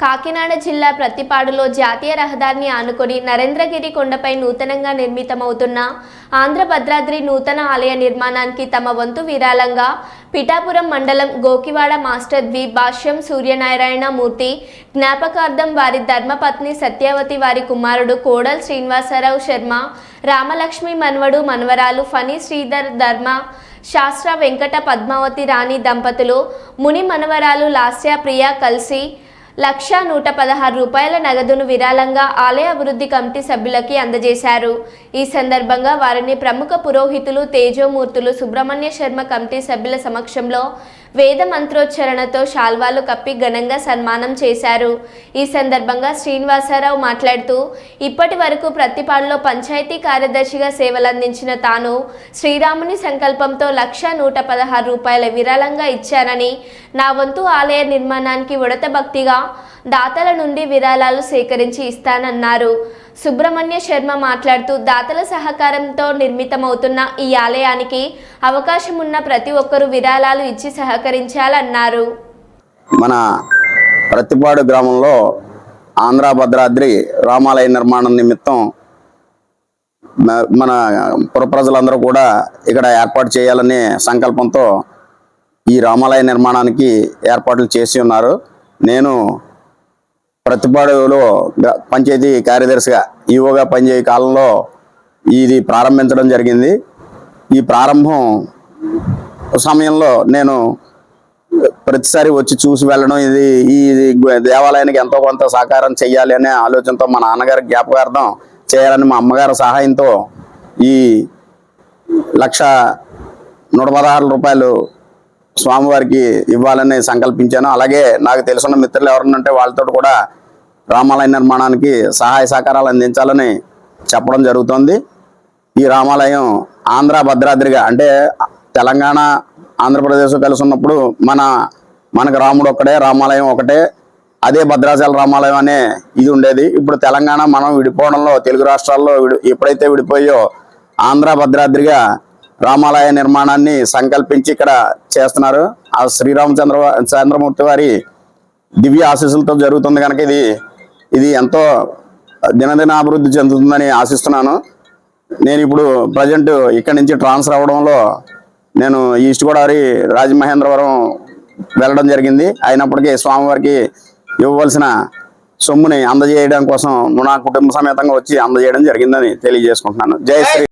కాకినాడ జిల్లా ప్రత్తిపాడులో జాతీయ రహదారిని ఆనుకొని నరేంద్రగిరి కొండపై నూతనంగా నిర్మితమవుతున్న ఆంధ్ర భద్రాద్రి నూతన ఆలయ నిర్మాణానికి తమ వంతు విరాళంగా పిఠాపురం మండలం గోకివాడ మాస్టర్ వి భాష్యం సూర్యనారాయణ మూర్తి జ్ఞాపకార్థం వారి ధర్మపత్ని సత్యవతి వారి కుమారుడు కోడల్ శ్రీనివాసరావు శర్మ రామలక్ష్మి మన్వడు మన్వరాలు ఫణి శ్రీధర్ ధర్మ శాస్త్ర వెంకట పద్మావతి రాణి దంపతులు ముని మనవరాలు లాస్య ప్రియ కలిసి లక్ష నూట పదహారు రూపాయల నగదును విరాళంగా ఆలయ అభివృద్ధి కమిటీ సభ్యులకి అందజేశారు. ఈ సందర్భంగా వారిని ప్రముఖ పురోహితులు తేజోమూర్తులు సుబ్రహ్మణ్య శర్మ కమిటీ సభ్యుల సమక్షంలో వేద మంత్రోచ్చరణతో శాల్వాలు కప్పి ఘనంగా సన్మానం చేశారు. ఈ సందర్భంగా శ్రీనివాసరావు మాట్లాడుతూ ఇప్పటి వరకు ప్రతిపాడులో పంచాయతీ కార్యదర్శిగా సేవలందించిన తాను శ్రీరాముని సంకల్పంతో లక్ష నూట పదహారు రూపాయల విరాళంగా ఇచ్చానని నా వంతు ఆలయ నిర్మాణానికి ఉడత భక్తిగా దాతల నుండి విరాళాలు సేకరించి ఇస్తానన్నారు. సుబ్రహ్మణ్య శర్మ మాట్లాడుతూ దాతల సహకారంతో నిర్మితమవుతున్న ఈ ఆలయానికి అవకాశం ఉన్న ప్రతి ఒక్కరూ విరాళాలు ఇచ్చి సహకరించాలన్నారు. మన ప్రతిపాడు గ్రామంలో ఆంధ్ర భద్రాద్రి రామాలయ నిర్మాణం నిమిత్తం మన పురప్రజలందరూ కూడా ఇక్కడ ఏర్పాటు చేయాలనే సంకల్పంతో ఈ రామాలయ నిర్మాణానికి ఏర్పాట్లు చేసి ఉన్నారు. నేను ప్రతిపాడులో పంచాయతీ కార్యదర్శిగా ఈవోగా పనిచేయ కాలంలో ఇది ప్రారంభించడం జరిగింది. ఈ ప్రారంభం సమయంలో నేను ప్రతిసారి వచ్చి చూసి వెళ్ళడం ఇది ఈ దేవాలయానికి ఎంతో కొంత సహకారం చేయాలి అనే ఆలోచనతో మా నాన్నగారి జ్ఞాపకార్థం చేయాలని మా అమ్మగారి సహాయంతో ఈ లక్ష నూట పదహారు రూపాయలు స్వామివారికి ఇవ్వాలని సంకల్పించాను. అలాగే నాకు తెలుసున్న మిత్రులు ఎవరన్నంటే వాళ్ళతో కూడా రామాలయ నిర్మాణానికి సహాయ సహకారాలు అందించాలని చెప్పడం జరుగుతుంది. ఈ రామాలయం ఆంధ్ర భద్రాద్రిగా అంటే తెలంగాణ ఆంధ్రప్రదేశ్ కలిసి ఉన్నప్పుడు మన మనకు రాముడు ఒక్కడే రామాలయం ఒకటే. అదే భద్రాచల రామాలయం అనే ఇది ఉండేది. ఇప్పుడు తెలంగాణ మనం విడిపోవడంలో తెలుగు రాష్ట్రాల్లో విడి ఎప్పుడైతే విడిపోయో ఆంధ్ర భద్రాద్రిగా రామాలయ నిర్మాణాన్ని సంకల్పించి ఇక్కడ చేస్తున్నారు. ఆ శ్రీరామచంద్ర చంద్రమూర్తి వారి దివ్య ఆశీస్సులతో జరుగుతుంది కనుక ఇది ఇది ఎంతో దినదిన అభివృద్ధి చెందుతుందని ఆశిస్తున్నాను. నేను ఇప్పుడు ప్రజెంట్ ఇక్కడి నుంచి ట్రాన్స్ఫర్ అవ్వడంలో నేను ఈస్ట్ గోదావరి రాజమహేంద్రవరం వెళ్ళడం జరిగింది. అయినప్పటికీ స్వామివారికి ఇవ్వవలసిన సొమ్ముని అందజేయడం కోసం నా కుటుంబ సమేతంగా వచ్చి అందజేయడం జరిగిందని తెలియజేసుకుంటున్నాను. జై శ్రీ